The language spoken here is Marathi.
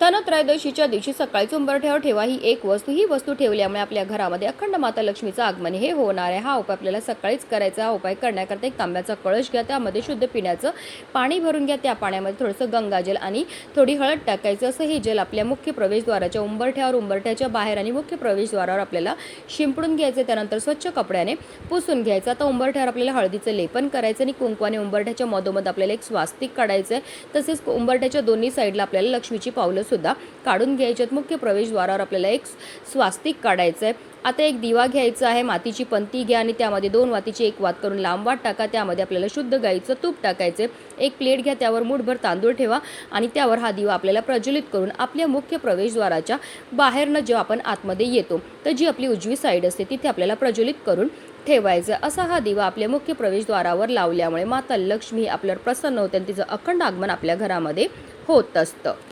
धनत्रयोदशीच्या दिवशी सकाळीच उंबरठ्यावर ठेवा ही एक वस्तू. ही वस्तू ठेवल्यामुळे आपल्या घरामध्ये अखंड माता लक्ष्मीचं आगमन हे होणार आहे. हा उपाय आपल्याला सकाळीच करायचा हा उपाय करण्याकरता एक तांब्याचा कळश घ्या. त्यामध्ये शुद्ध पिण्याचं पाणी भरून घ्या. त्या पाण्यामध्ये थोडंसं गंगाजल आणि थोडी हळद टाकायचं. असं हे जल आपल्या मुख्य प्रवेशद्वाराच्या उंबरठ्यावर उंबरठ्याच्या बाहेर आणि मुख्य प्रवेशद्वारावर आपल्याला शिंपडून घ्यायचं त्यानंतर स्वच्छ कपड्याने पुसून घ्यायचं. आता उंबरठ्यावर आपल्याला हळदीचं लेपन करायचं आणि कुंकवाने उंबरठ्याच्या मधोमध आपल्याला एक स्वास्तिक काढायचं आहे तसेच उंबरठ्याच्या दोन्ही साईडला आपल्याला लक्ष्मीची पावलं सुद्धा काढून घ्यायचे आहेत. मुख्य प्रवेशद्वारावर आपल्याला एक स्वास्तिक काढायचं आहे. आता एक दिवा घ्यायचा आहे मातीची पंती घ्या आणि त्यामध्ये दोन वातीची एक वात करून लांब वाट टाका. त्यामध्ये आपल्याला शुद्ध गाईचं तूप टाकायचे एक प्लेट घ्या त्यावर मुठभर तांदूळ ठेवा आणि त्यावर हा दिवा आपल्याला प्रज्वलित करून आपल्या मुख्य प्रवेशद्वाराच्या बाहेरनं जेव्हा आपण आतमध्ये येतो तर जी आपली उजवी साईड असते तिथे आपल्याला प्रज्वलित करून ठेवायचं असा हा दिवा आपल्या मुख्य प्रवेशद्वारावर लावल्यामुळे माता लक्ष्मी आपल्यावर प्रसन्न होते आणि तिचं अखंड आगमन आपल्या घरामध्ये होत असतं.